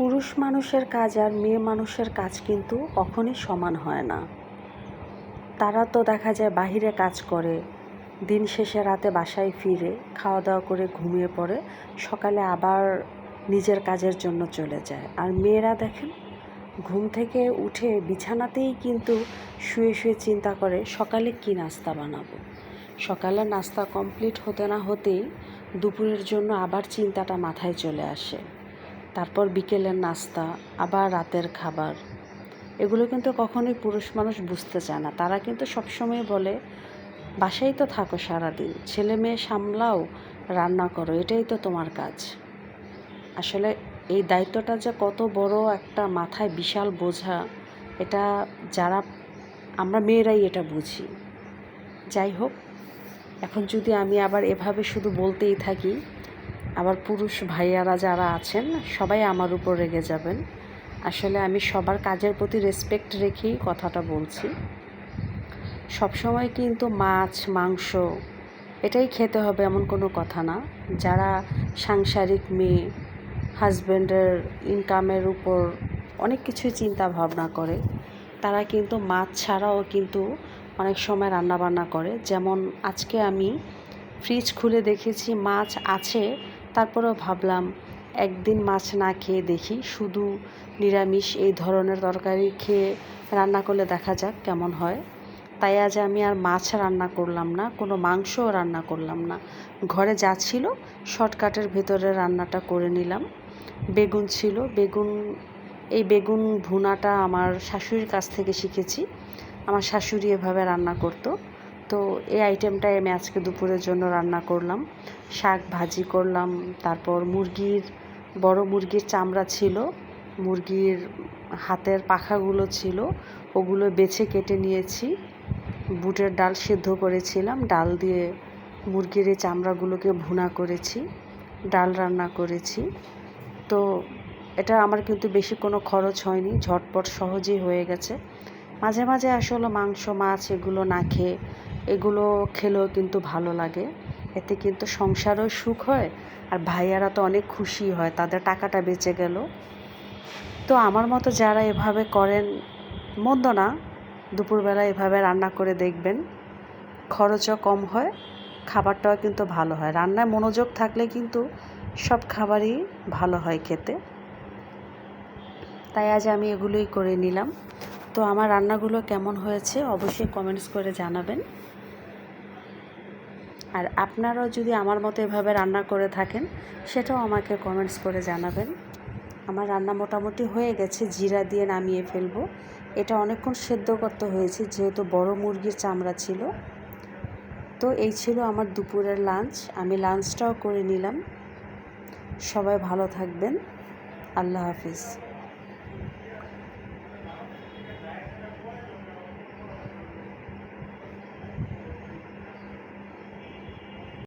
পুরুষ মানুষের কাজ আর মেয়ে মানুষের কাজ কিন্তু কখনই সমান হয় না। তারা তো দেখা যায় বাহিরে কাজ করে, দিন শেষে রাতে বাসায় ফিরে খাওয়া দাওয়া করে ঘুমিয়ে পড়ে, সকালে আবার নিজের কাজের জন্য চলে যায়। আর মেয়েরা দেখেন, ঘুম থেকে উঠে বিছানাতেই কিন্তু শুয়ে শুয়ে চিন্তা করে, সকালে কি নাস্তা বানাবো? সকালে নাস্তা কমপ্লিট হতে না হতেই দুপুরের জন্য আবার চিন্তাটা মাথায় চলে আসে। তারপর বিকেলের নাস্তা, আবার রাতের খাবার। এগুলো কিন্তু কখনোই পুরুষ মানুষ বুঝতে চায় না। তারা কিন্তু সবসময় বলে, বাসায় তো থাকো সারাদিন, ছেলে মেয়ে সামলাও, রান্না করো, এটাই তো তোমার কাজ। আসলে এই দায়িত্বটা যে কত বড় একটা মাথায় বিশাল বোঝা, এটা যারা, আমরা মেয়েরাই এটা বুঝি। যাই হোক, এখন যদি আমি আবার এভাবে শুধু বলতেই থাকি আবার পুরুষ ভাইয়ারা যারা আছেন, সবাই আমার উপর রেগে যাবেন। আসলে আমি সবার কাজের প্রতি রেসপেক্ট রেখেই কথাটা বলছি। সবসময় কিন্তু মাছ, মাংস, এটাই খেতে হবে এমন কোনো কথা না। যারা সাংসারিক মেয়ে হাজব্যান্ডের ইনকামের উপর অনেক কিছুই চিন্তা ভাবনা করে, তারা কিন্তু মাছ ছাড়াও কিন্তু অনেক সময় রান্নাবান্না করে। যেমন আজকে আমি ফ্রিজ খুলে দেখেছি মাছ আছে তারপরেও ভাবলাম, একদিন মাছ না খেয়ে দেখি শুধু নিরামিষ এই ধরনের তরকারি খেয়ে রান্না করলে দেখা যাক কেমন হয়। তাই আজ আমি আর মাছ রান্না করলাম না, কোনো মাংসও রান্না করলাম না। ঘরে যা ছিল শর্টকাটের ভেতরে রান্নাটা করে নিলাম। বেগুন ছিল, বেগুন, এই বেগুন ভুনাটা আমার শাশুড়ির কাছ থেকে শিখেছি। আমার শাশুড়ি এভাবে রান্না করতো। তো এই আইটেমটাই আমি আজকে দুপুরের জন্য রান্না করলাম। শাক ভাজি করলাম, তারপর মুরগির, বড় মুরগির চামড়া ছিল, মুরগির হাতের পাখাগুলো ছিল, ওগুলো বেছে কেটে নিয়েছি। বুটের ডাল সেদ্ধ করেছিলাম, ডাল দিয়ে মুরগির এই চামড়াগুলোকে ভুনা করেছি, ডাল রান্না করেছি। তো এটা আমার কিন্তু বেশি কোনো খরচ হয়নি, ঝটপট সহজেই হয়ে গেছে। মাঝে মাঝে আসলে মাংস, মাছ এগুলো না খেয়ে এগুলো খেলেও কিন্তু ভালো লাগে। এতে কিন্তু সংসারও সুখ হয় আর ভাইয়ারা তো অনেক খুশি হয়, তাদের টাকাটা বেঁচে গেল। তো আমার মতো যারা এভাবে করেন, মন্দ না। দুপুরবেলা এভাবে রান্না করে দেখবেন। খরচও কম হয়, খাবারটাও কিন্তু ভালো হয়। রান্নায় মনোযোগ থাকলে কিন্তু সব খাবারই ভালো হয় খেতে। তাই আজ আমি এগুলোই করে নিলাম। তো আমার রান্নাগুলো কেমন হয়েছে অবশ্যই কমেন্টস করে জানাবেন। আর আপনারাও যদি আমার মতো এভাবে রান্না করে থাকেন, সেটাও আমাকে কমেন্টস করে জানাবেন। আমার রান্না মোটামুটি হয়ে গেছে, জিরা দিয়ে নামিয়ে ফেলব। এটা অনেকক্ষণ সেদ্ধ করতে হয়েছে, যেহেতু বড় মুরগির চামড়া ছিল। তো এই ছিল আমার দুপুরের লাঞ্চ আমি লাঞ্চটাও করে নিলাম। সবাই ভালো থাকবেন। আল্লাহ হাফিজ।